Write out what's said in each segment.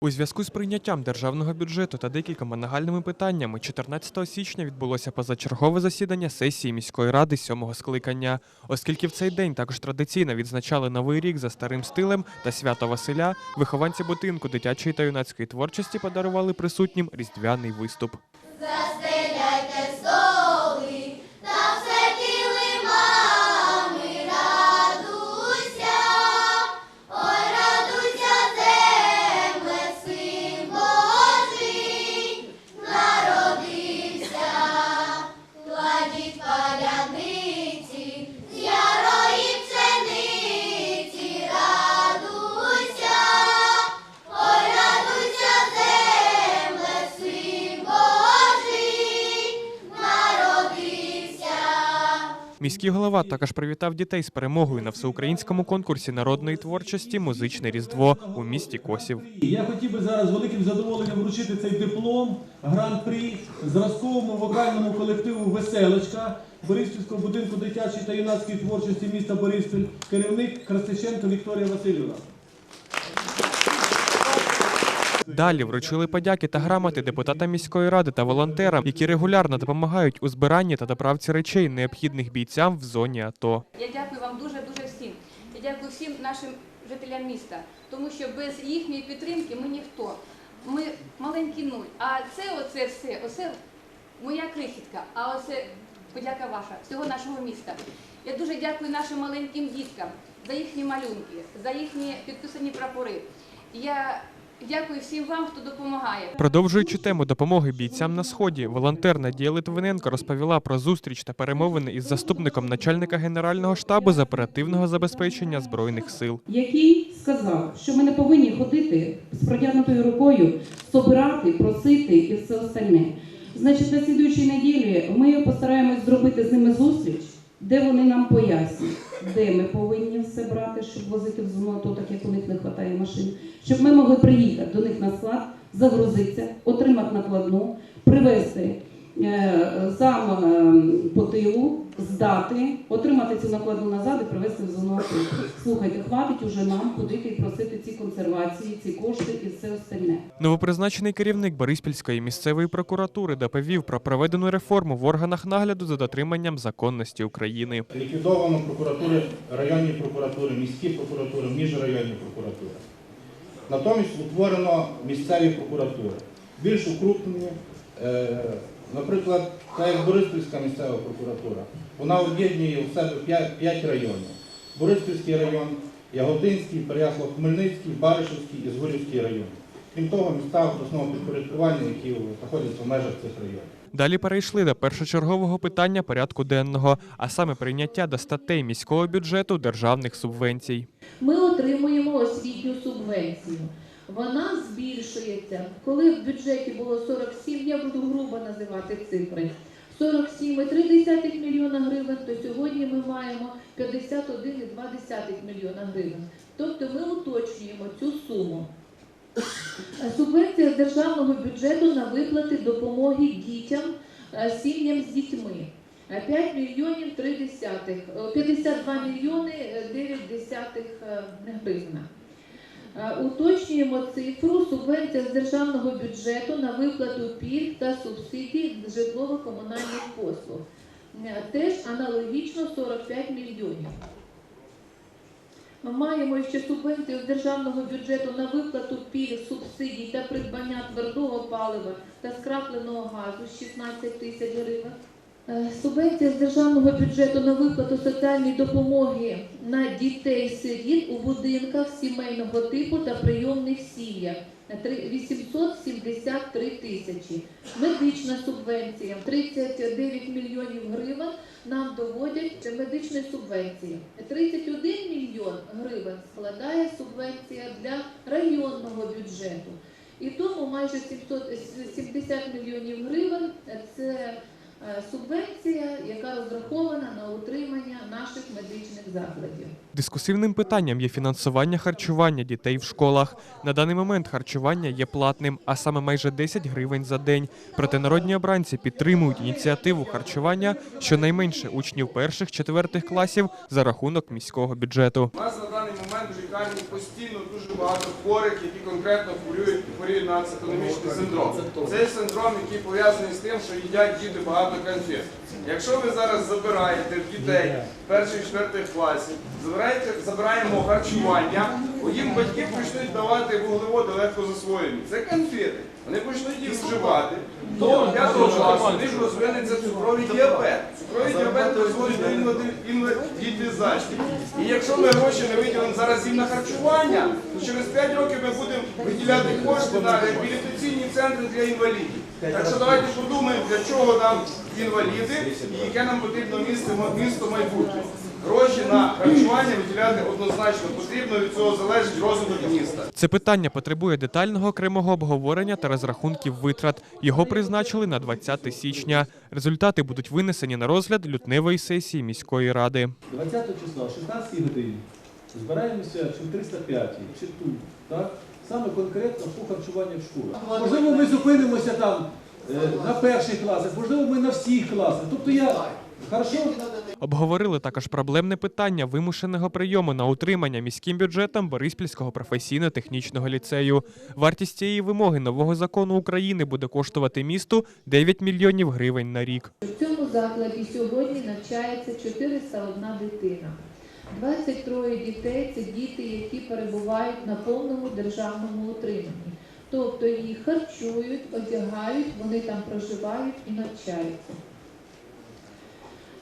У зв'язку з прийняттям державного бюджету та декількома нагальними питаннями 14 січня відбулося позачергове засідання сесії міської ради сьомого скликання. Оскільки в цей день також традиційно відзначали новий рік за старим стилем та свято Василя, вихованці будинку дитячої та юнацької творчості подарували присутнім різдвяний виступ. Застеляйте Міський голова також привітав дітей з перемогою на всеукраїнському конкурсі народної творчості Музичне Різдво у місті Косів. Я хотів би зараз великим задоволенням вручити цей диплом гран-при зразковому вокальному колективу Веселочка Бориспільського будинку дитячої та юнацької творчості міста Бориспіль, керівник Крастиченко Вікторія Васильівна. Далі вручили подяки та грамоти депутатам міської ради та волонтерам, які регулярно допомагають у збиранні та доправці речей, необхідних бійцям в зоні АТО. Я дякую вам дуже дуже всім. Я дякую всім нашим жителям міста, тому що без їхньої підтримки ми ніхто. Ми маленький нуль. А це оце все, оце моя крихітка. А оце подяка ваша, всього нашого міста. Я дуже дякую нашим маленьким діткам за їхні малюнки, за їхні підписані прапори. Я дякую всім вам, хто допомагає. Продовжуючи тему допомоги бійцям на сході, волонтер Надія Литвиненко розповіла про зустріч та перемовини із заступником начальника генерального штабу з оперативного забезпечення збройних сил. який сказав, що ми не повинні ходити з протягнутою рукою, собирати, просити і все остальне. Значить, на слідуючій неділі ми постараємось зробити з ними зустріч, де вони нам пояснюють, де ми повинні все брати, щоб возити в зону АТО, так як у них не вистачає машин, щоб ми могли приїхати до них на склад, загрузитися, отримати накладну, привезти сам е, по тилу, здати, отримати цю накладну назад і привезти в зону АТО. Слухайте, хватить уже нам ходити і просити ці консервації, ці кошти і все остальне. Новопризначений керівник Бориспільської місцевої прокуратури доповів про проведену реформу в органах нагляду за дотриманням законності України. Ліквідовано прокуратури, районні прокуратури, міські прокуратури, міжрайонні прокуратури. Натомість утворено місцеві прокуратури, більш укрупнені, е, наприклад, та як Бориспільська місцева прокуратура. Вона об'єднує у себе 5 районів. Бориспільський район, Ягодинський, Переяслав-Хмельницький, Баришівський і Згорівський район. Крім того, міста обласного підпорядкування, які знаходяться в межах цих районів. Далі перейшли до першочергового питання порядку денного, а саме прийняття до статей міського бюджету державних субвенцій. Ми отримуємо освітню субвенцію. Вона збільшується. Коли в бюджеті було 47, я буду грубо називати цифри. 47,3 мільйона гривень, то сьогодні ми маємо 51,2 мільйона гривень. Тобто ми уточнюємо цю суму. Субвенція з державного бюджету на виплати допомоги дітям, е, сім'ям з дітьми. Е, 5 мільйонів 3 десятих, е, 52 мільйони е, 9 десятих е, гривна. Е, Уточнюємо цифру субвенція з державного бюджету на виплату пільг та субсидій з житлово-комунальних послуг. Е, Теж аналогічно 45 мільйонів. Маємо ще субвенцію з державного бюджету на виплату пільг, субсидій та придбання твердого палива та скрапленого газу 16 тисяч гривень. Е, Субвенція з державного бюджету на виплату соціальної допомоги на дітей-сиріт у будинках сімейного типу та прийомних сім'ях на три- 873 тисячі. Медична субвенція 39 мільйонів гривень нам доводять медичної субвенції. 31 мільйон гривень складає субвенція для районного бюджету. І тому майже 770 мільйонів гривень це субвенція, яка розрахована на утримання наших медичних закладів. Дискусивним питанням є фінансування харчування дітей в школах. На даний момент харчування є платним, а саме майже 10 гривень за день. Проте народні обранці підтримують ініціативу харчування щонайменше учнів перших четвертих класів за рахунок міського бюджету. У нас на даний момент момент в лікарні постійно дуже багато хворих, які конкретно хворюють хворіють на цитономічний синдром. Цей синдром, який пов'язаний з тим, що їдять діти багато конфет. Якщо ви зараз забираєте дітей перших четвертих класів, забираєте, забираємо харчування, їм батьки почнуть давати вуглеводи легко засвоєні. Це конфети. Вони почнуть їх вживати. До п'ятого класу в них розвинеться цукровий діабет. Цукровий діабет призводить до інвалід- інвалідизації. І якщо ми гроші не виділимо зараз їм на харчування, то через 5 років ми будемо виділяти кошти на реабілітаційні центри для інвалідів. Так що давайте подумаємо, для чого нам інваліди і яке нам потрібно місто майбутнє. Гроші на харчування виділяти однозначно потрібно, від цього залежить розвиток міста. Це питання потребує детального окремого обговорення та розрахунків витрат. Його призначили на 20 січня. Результати будуть винесені на розгляд лютневої сесії міської ради. 20 числа, 16 годині, збираємося чи в 305, чи тут, так? Саме конкретно по харчуванню в школах. Можливо, ми зупинимося там е, на перших класах, можливо, ми на всіх класах. Тобто я Обговорили також проблемне питання вимушеного прийому на утримання міським бюджетом Бориспільського професійно-технічного ліцею. Вартість цієї вимоги нового закону України буде коштувати місту 9 мільйонів гривень на рік. В цьому закладі сьогодні навчається 401 дитина. 23 дітей це діти, які перебувають на повному державному утриманні. Тобто їх харчують, одягають, вони там проживають і навчаються.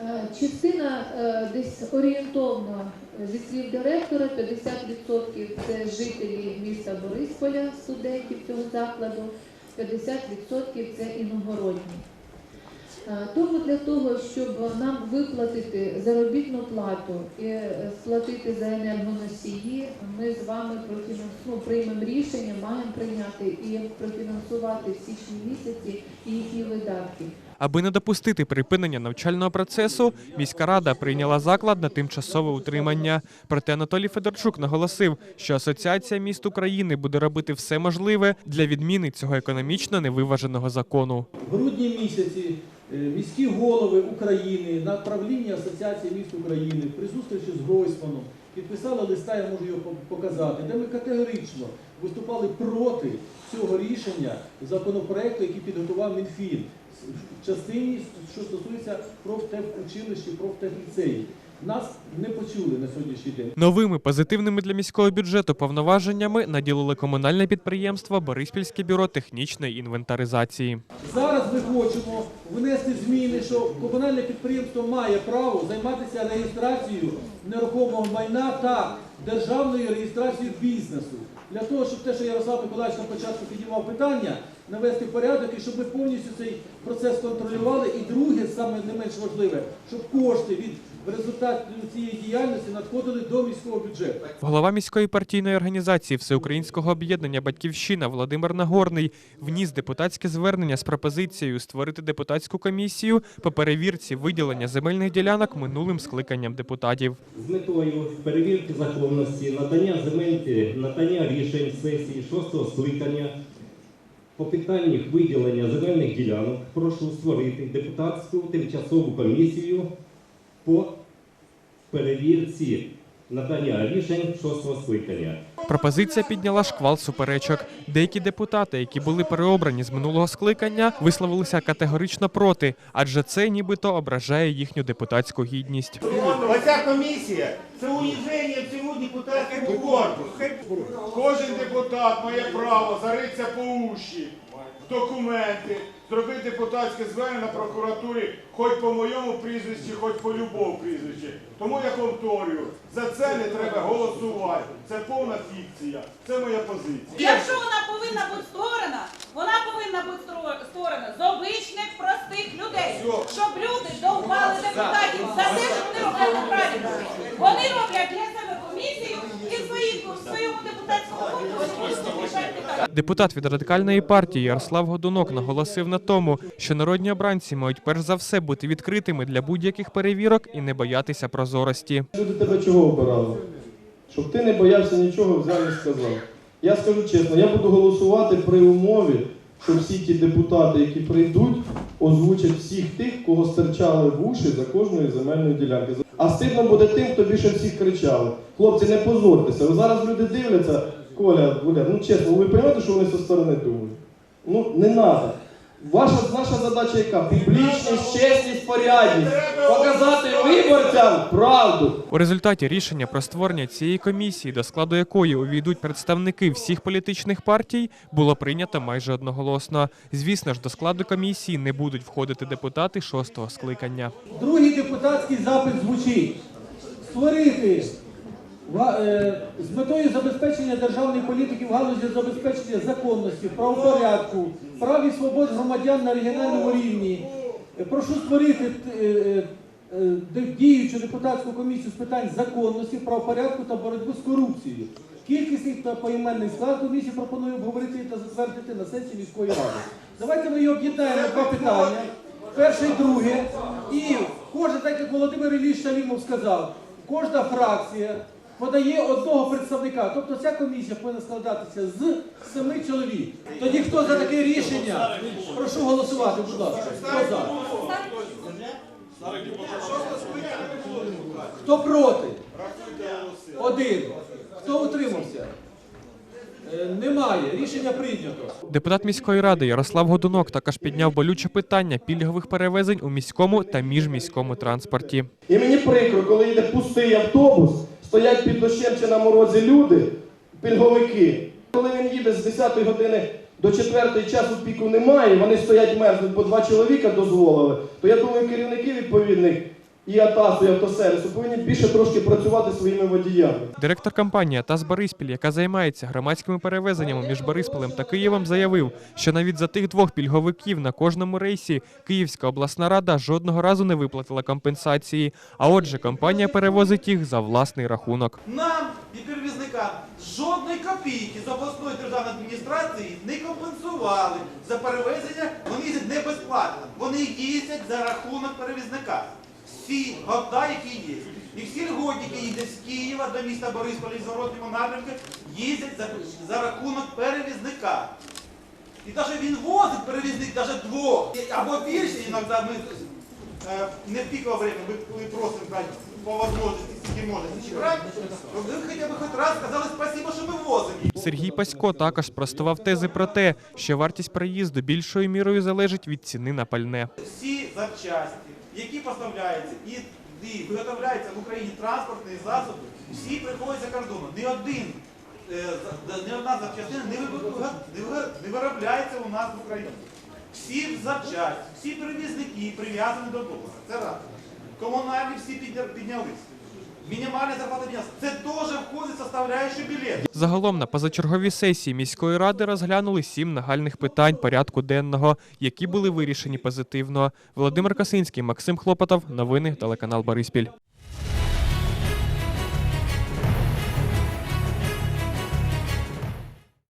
Е, Частина е, десь орієнтовно е, зі слів директора, 50% це жителі міста Борисполя, студентів цього закладу, 50% це іногородні. Тому для того, щоб нам виплатити заробітну плату і сплатити за енергоносії, ми з вами ну, приймемо рішення, маємо прийняти і профінансувати в січні місяці їхні видатки. Аби не допустити припинення навчального процесу, міська рада прийняла заклад на тимчасове утримання. Проте Анатолій Федорчук наголосив, що Асоціація міст України буде робити все можливе для відміни цього економічно невиваженого закону. В грудні місяці е, міські голови України на правлінні Асоціації міст України при зустрічі з Гройсманом підписали листа, я можу його показати, де ми категорично виступали проти цього рішення законопроекту, який підготував Мінфін в частині, що стосується профтехучилищ і профтехліцеїв. Нас не почули на сьогоднішній день. Новими позитивними для міського бюджету повноваженнями наділили комунальне підприємство Бориспільське бюро технічної інвентаризації. Зараз ми хочемо внести зміни, що комунальне підприємство має право займатися реєстрацією нерухомого майна та державною реєстрацією бізнесу. Для того, щоб те, що Ярослав Миколаївич на початку піднімав питання, навести в порядок і щоб ми повністю цей процес контролювали. І друге, саме не менш важливе, щоб кошти від в результаті цієї діяльності надходили до міського бюджету. Голова міської партійної організації Всеукраїнського об'єднання Батьківщина Володимир Нагорний вніс депутатське звернення з пропозицією створити депутатську комісію по перевірці виділення земельних ділянок минулим скликанням депутатів. з метою перевірки законності, надання земель, е, надання рішень сесії шостого скликання по питаннях виділення земельних ділянок прошу створити депутатську тимчасову комісію по перевірці надання рішень шостого скликання. Пропозиція підняла шквал суперечок. Деякі депутати, які були переобрані з минулого скликання, висловилися категорично проти, адже це нібито ображає їхню депутатську гідність. Оця комісія це уніження всього депутатського корпусу. Кожен депутат має право заритися по уші в документи, зробити депутатське звернення на прокуратурі, хоч по моєму прізвищі, хоч по любому прізвищі. Тому я повторюю, за це не треба голосувати. Це повна фікція. Це моя позиція. Якщо вона повинна бути створена, вона повинна бути створена з обичних простих людей, щоб люди довбали депутатів за те, що вони роблять неправильно. Вони роблять для себе комісію і в своєму депутатському питання. Депутат від радикальної партії Ярослав Годунок наголосив на тому, що народні обранці мають перш за все бути відкритими для будь-яких перевірок і не боятися прозорості. Люди тебе чого обирали? Щоб ти не боявся нічого, взяв і сказав. Я скажу чесно, я буду голосувати при умові, що всі ті депутати, які прийдуть, озвучать всіх тих, кого стирчали в уші за кожної земельної ділянки. А стидно буде тим, хто більше всіх кричали. Хлопці, не позорьтеся. Ви зараз люди дивляться, Коля, Валер, ну чесно, ви розумієте, що вони зі сторони думають? Ну, не треба. Ваша, наша задача яка? Публічність, чесність, порядність. Показати виборцям правду. У результаті рішення про створення цієї комісії, до складу якої увійдуть представники всіх політичних партій, було прийнято майже одноголосно. Звісно ж, до складу комісії не будуть входити депутати шостого скликання. Другий депутатський запит звучить створити з метою забезпечення державної політики в галузі забезпечення законності, правопорядку, прав і свобод громадян на регіональному рівні. Е, Прошу створити е, е, е, діючу депутатську комісію з питань законності, правопорядку та боротьби з корупцією. Кількісний та поіменний склад комісії пропоную обговорити та затвердити на сесії міської ради. Давайте ми її об'єднаємо два питання. Перше і друге. І кожен, так як Володимир Ілліч Шалімов сказав, кожна фракція подає одного представника. Тобто ця комісія повинна складатися з семи чоловік. Тоді хто за таке рішення? Прошу голосувати, будь ласка. Хто за? Хто проти? Один. Хто утримався? Е, Немає. Рішення прийнято. Депутат міської ради Ярослав Годунок також підняв болюче питання пільгових перевезень у міському та міжміському транспорті. І мені прикро, коли йде пустий автобус, стоять під дощем чи на морозі люди, пільговики. Коли він їде з 10 години до 4 часу піку немає, вони стоять мерзнуть, бо два чоловіка дозволили, то я думаю, керівники відповідних і АТАСу, і автосервісу повинні більше трошки працювати своїми водіями. Директор компанії ТАС Бориспіль, яка займається громадськими перевезеннями між Борисполем та Києвом, заявив, що навіть за тих двох пільговиків на кожному рейсі Київська обласна рада жодного разу не виплатила компенсації. А отже, компанія перевозить їх за власний рахунок. Нам і перевізникам жодної копійки з обласної державної адміністрації не компенсували за перевезення. Вони їздять не безплатно. Вони їздять за рахунок перевізника. Всі года, які є. І всі льготники їздять з Києва до міста Борисполя і зворотному напрямку, їздять за, за рахунок перевізника. І навіть він возить перевізник навіть двох. Або більше, іноді ми е, не в пікове время, ми, просимо брати по возможності, скільки можна брати. Ви хоча б хоч раз сказали спасибо, що ми возимо. Сергій Пасько також спростував тези про те, що вартість проїзду більшою мірою залежить від ціни на пальне. Всі запчасті, які поставляються і, і виготовляються в Україні транспортні засоби, всі приходять за кордоном. Ні один, е, ні одна запчастина не, виробляється у нас в Україні. Всі запчасті, всі перевізники прив'язані до того. Це раз. Комунальні всі піднялися. Мінімальна зарплата. Це теж входить в білет. Загалом на позачерговій сесії міської ради розглянули сім нагальних питань порядку денного, які були вирішені позитивно. Володимир Касинський, Максим Хлопотов. Новини телеканал Бориспіль.